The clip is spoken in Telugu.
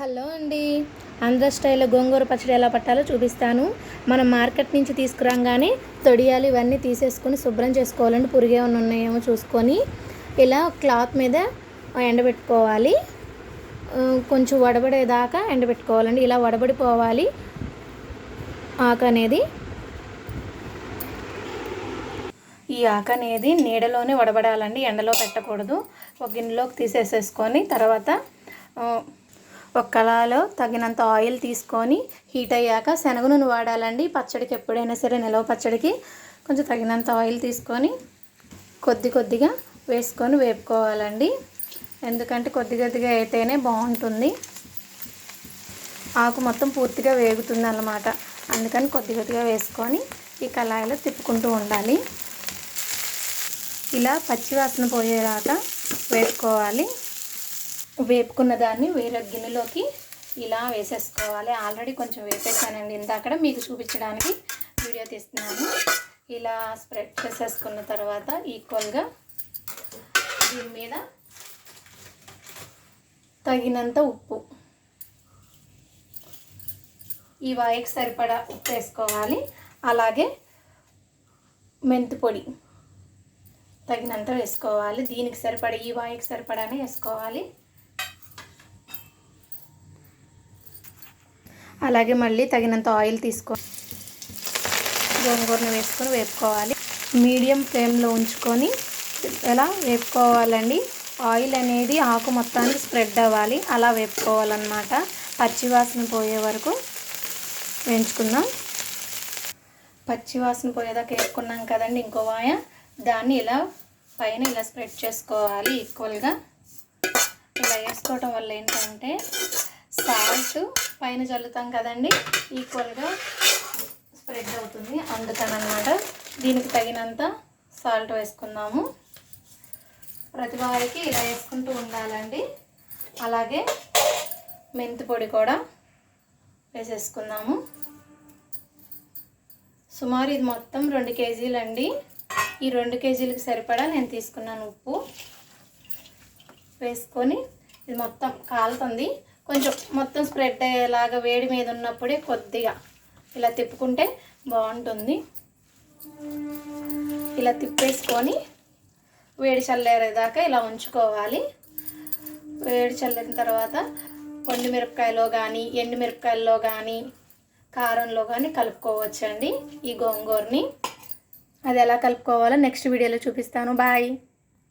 హలో అండి. ఆంధ్ర స్టైల్లో గోంగూర పచ్చడి ఎలా పట్టాలో చూపిస్తాను. మనం మార్కెట్ నుంచి తీసుకురాగానే తొడియాలు ఇవన్నీ తీసేసుకొని శుభ్రం చేసుకోవాలండి. పురుగు ఉన్నాయేమో చూసుకొని ఇలా క్లాత్ మీద ఎండబెట్టుకోవాలి. కొంచెం వడబడేదాకా ఎండబెట్టుకోవాలండి. ఇలా వడబడిపోవాలి. ఆకు అనేది ఈ ఆకు అనేది నీడలోనే వడబడాలండి. ఎండలో పెట్టకూడదు. ఒక గిన్నెలోకి తీసేసేసుకొని తర్వాత ఒక కళాలో తగినంత ఆయిల్ తీసుకొని హీట్ అయ్యాక శనగ నూనె వాడాలండి. పచ్చడికి ఎప్పుడైనా సరే నిలవ పచ్చడికి కొంచెం తగినంత ఆయిల్ తీసుకొని కొద్ది కొద్దిగా వేసుకొని వేపుకోవాలండి. ఎందుకంటే కొద్ది కొద్దిగా అయితేనే బాగుంటుంది. ఆకు మొత్తం పూర్తిగా వేగుతుంది అన్నమాట అందుకని కొద్ది కొద్దిగా వేసుకొని ఈ కళాయిలో తిప్పుకుంటూ ఉండాలి. ఇలా పచ్చివాసన పోయేలాగా వేసుకోవాలి వేపుకున్న దాన్ని వేరే గిన్నెలోకి ఇలా వేసేసుకోవాలి. ఆల్రెడీ కొంచెం వేసేసానండి ఇందాక మీకు చూపించడానికి వీడియో తీస్తున్నాను. ఇలా స్ప్రెడ్ చేసేసుకున్న తర్వాత ఈక్వల్గా దీని మీద తగినంత ఉప్పు. ఈ వాయికి సరిపడా ఉప్పు వేసుకోవాలి. అలాగే మెంతి పొడి తగినంత వేసుకోవాలి. దీనికి సరిపడా ఈ వాయికి సరిపడానే వేసుకోవాలి. అలాగే మళ్ళీ తగినంత ఆయిల్ తీసుకో గోంగూరను వేసుకొని వేపుకోవాలి. మీడియం ఫ్లేమ్లో ఉంచుకొని ఎలా వేపుకోవాలండి? ఆయిల్ అనేది ఆకు మొత్తానికి స్ప్రెడ్ అవ్వాలి. అలా వేపుకోవాలన్నమాట. పచ్చివాసన పోయే వరకు వేయించుకుందాం. పచ్చివాసన పోయేదాకా వేసుకున్నాం కదండి ఇంకో వాయ. దాన్ని ఇలా పైన ఇలా స్ప్రెడ్ చేసుకోవాలి ఈక్వల్గా. ఇలా వేసుకోవటం వల్ల ఏంటంటే సాల్ట్ పైన చల్లుతాం కదండి. ఈక్వల్గా స్ప్రెడ్ అవుతుంది. అందుకని అనమాట దీనికి తగినంత సాల్ట్ వేసుకుందాము. ప్రతి వారికి ఇలా వేసుకుంటూ ఉండాలండి. అలాగే మెంతి పొడి కూడా వేసేసుకుందాము. సుమారు ఇది మొత్తం రెండు కేజీలండి ఈ రెండు కేజీలకు సరిపడా నేను తీసుకున్నాను ఉప్పు. వేసుకొని ఇది మొత్తం కాలుతుంది. కొంచెం మొత్తం స్ప్రెడ్ అయ్యేలాగా వేడి మీద ఉన్నప్పుడే కొద్దిగా ఇలా తిప్పుకుంటే బాగుంటుంది. ఇలా తిప్పేసుకొని వేడి చల్లేరేదాకా ఇలా ఉంచుకోవాలి. వేడి చల్లిన తర్వాత పొండి మిరపకాయలో కానీ ఎండు మిరపకాయల్లో కానీ కారంలో కానీ కలుపుకోవచ్చండి ఈ గోంగూరని. అది ఎలా కలుపుకోవాలో నెక్స్ట్ వీడియోలో చూపిస్తాను. బాయ్.